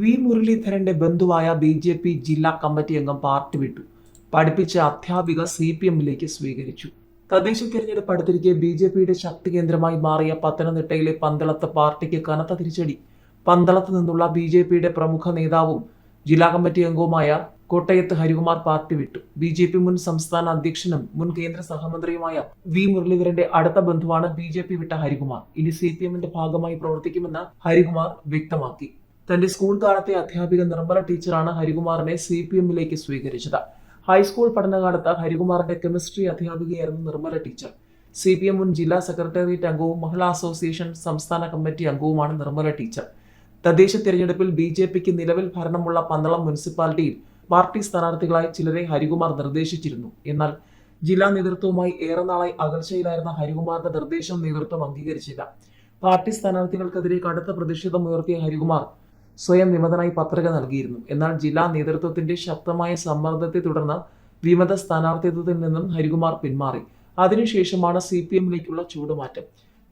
V മുരളീധരന്റെ ബന്ധുവായ B J P ജില്ലാ കമ്മിറ്റി അംഗം പാർട്ടി വിട്ടു. പഠിപ്പിച്ച അധ്യാപിക സി പി എമ്മിലേക്ക് സ്വീകരിച്ചു. തദ്ദേശ തിരഞ്ഞെടുപ്പ് അടുത്തിരിക്കെ ബി ജെ പിയുടെ ശക്തി കേന്ദ്രമായി മാറിയ പത്തനംതിട്ടയിലെ പന്തളത്ത് പാർട്ടിക്ക് കനത്ത തിരിച്ചടി. പന്തളത്ത് നിന്നുള്ള ബി ജെ പിയുടെ പ്രമുഖ നേതാവും ജില്ലാ കമ്മിറ്റി അംഗവുമായ കോട്ടയത്ത് ഹരികുമാർ പാർട്ടി വിട്ടു. ബി ജെ പി മുൻ സംസ്ഥാന അധ്യക്ഷനും മുൻ കേന്ദ്ര സഹമന്ത്രിയുമായ വി മുരളീധരന്റെ അടുത്ത ബന്ധുവാണ് ബി ജെ പി വിട്ട ഹരികുമാർ. ഇനി സി പി എമ്മിന്റെ ഭാഗമായി പ്രവർത്തിക്കുമെന്ന് ഹരികുമാർ വ്യക്തമാക്കി. തന്റെ സ്കൂൾ കാലത്തെ അധ്യാപിക നിർമ്മല ടീച്ചറാണ് ഹരികുമാറിനെ സി പി എമ്മിലേക്ക് സ്വീകരിച്ചത്. ഹൈസ്കൂൾ പഠനകാലത്ത് ഹരികുമാറിന്റെ chemistry അധ്യാപികയായിരുന്നു Nirmala teacher. C P M മുൻ ജില്ലാ സെക്രട്ടേറിയറ്റ് അംഗവും മഹിളാ അസോസിയേഷൻ സംസ്ഥാന കമ്മിറ്റി അംഗവുമാണ് നിർമ്മല ടീച്ചർ. തദ്ദേശ തിരഞ്ഞെടുപ്പിൽ ബി ജെ പിക്ക് നിലവിൽ ഭരണമുള്ള പന്തളം മുനിസിപ്പാലിറ്റിയിൽ പാർട്ടി സ്ഥാനാർത്ഥികളായി ചിലരെ ഹരികുമാർ നിർദ്ദേശിച്ചിരുന്നു. എന്നാൽ ജില്ലാ നേതൃത്വവുമായി ഏറെ നാളായി അകൽച്ചയിലായിരുന്ന ഹരികുമാറിന്റെ നിർദ്ദേശം നേതൃത്വം അംഗീകരിച്ചില്ല. പാർട്ടി സ്ഥാനാർത്ഥികൾക്കെതിരെ കടുത്ത പ്രതിഷേധം ഉയർത്തിയ ഹരികുമാർ സ്വയം വിമതനായി പത്രിക നൽകിയിരുന്നു. എന്നാൽ ജില്ലാ നേതൃത്വത്തിന്റെ ശക്തമായ സമ്മർദ്ദത്തെ തുടർന്ന് വിമത സ്ഥാനാർത്ഥിത്വത്തിൽ നിന്നും ഹരികുമാർ പിന്മാറി. അതിനുശേഷമാണ് സി പി എമ്മിലേക്കുള്ള ചൂടുമാറ്റം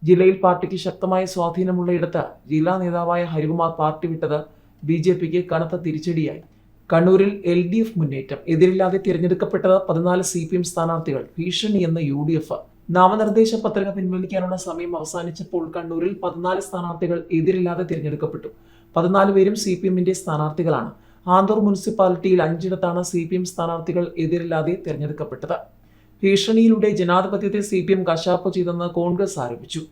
ജില്ലയിൽ പാർട്ടിക്ക് ശക്തമായ സ്വാധീനമുള്ളയിടത്ത് ജില്ലാ നേതാവായ ഹരികുമാർ പാർട്ടി വിട്ടത് ബി ജെ പിക്ക് കനത്ത തിരിച്ചടിയായി. കണ്ണൂരിൽ എൽ ഡി എഫ് മുന്നേറ്റം. എതിരില്ലാതെ തിരഞ്ഞെടുക്കപ്പെട്ടത് പതിനാല് സി പി എം സ്ഥാനാർത്ഥികൾ ഭീഷണി എന്ന യു ഡി എഫ്. നാമനിർദ്ദേശ പത്രിക പിൻവലിക്കാനുള്ള സമയം അവസാനിച്ചപ്പോൾ കണ്ണൂരിൽ പതിനാല് സ്ഥാനാർത്ഥികൾ എതിരില്ലാതെ തിരഞ്ഞെടുക്കപ്പെട്ടു. പതിനാല് പേരും സി പി എമ്മിന്റെ സ്ഥാനാർത്ഥികളാണ്. ആന്തൂർ മുനിസിപ്പാലിറ്റിയിൽ അഞ്ചിടത്താണ് സി പി എം സ്ഥാനാർത്ഥികൾ എതിരില്ലാതെ തിരഞ്ഞെടുക്കപ്പെട്ടത്. ഭീഷണിയിലൂടെ ജനാധിപത്യത്തെ സി പി എം കശാപ്പ് ചെയ്തെന്ന് കോൺഗ്രസ് ആരോപിച്ചു.